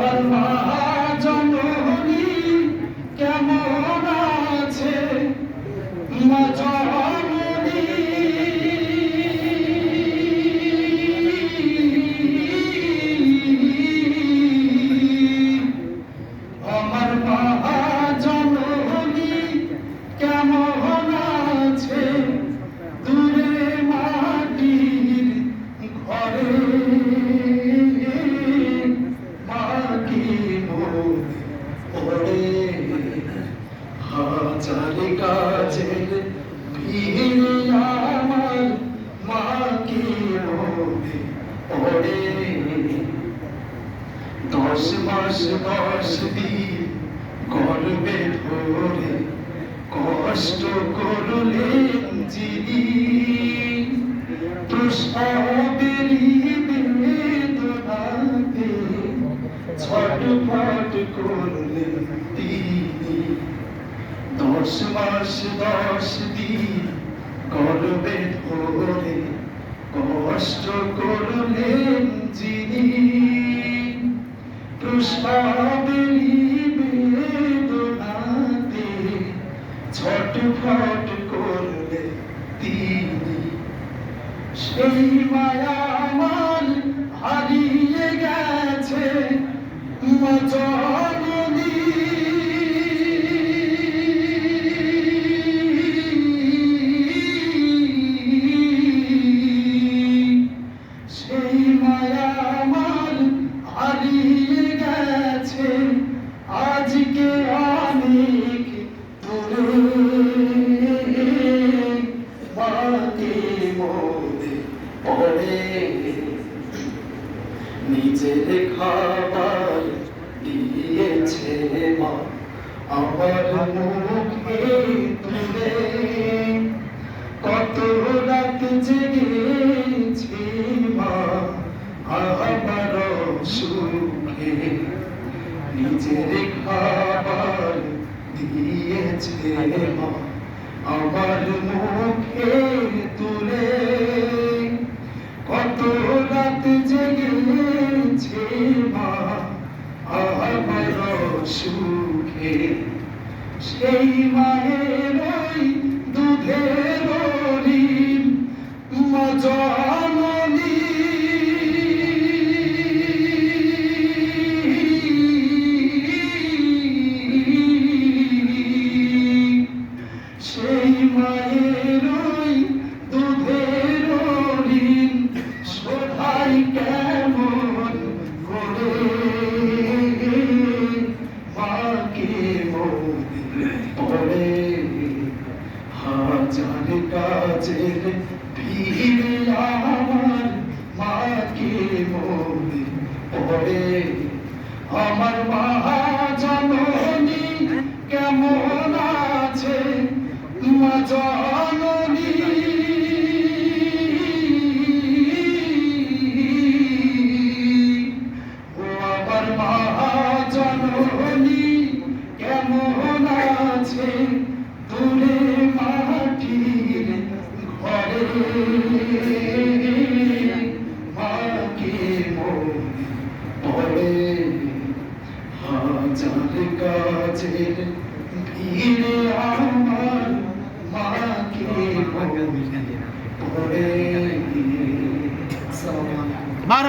আমার মা ওরে দশ মাস, দশ দিন গর্বে ধরে কষ্ট করলেন যিনি। ছটফট করলেন তিনি। দশ মাস, দশ দিন গর্বে ধরে কষ্ট ছটফট করলে তিনি সেই মায়া নিজের খাবার দিয়েছে মা, আমার মুখে তুলে। কত রাত জেগেছি মা, আমার সুখে। নিজের খাবার দিয়েছে মা, আমার মুখে তুলে। কত রাত সেই মায়ের ওই দুধের ঋণ মজননী। সেই মায়ের ওই দুধের ঋণ শোধাই কেমন আমার মাকে মনে আমার মা পড়ে হাজার কাজের ভিড়ে আমার মাকে পড়ে মারা।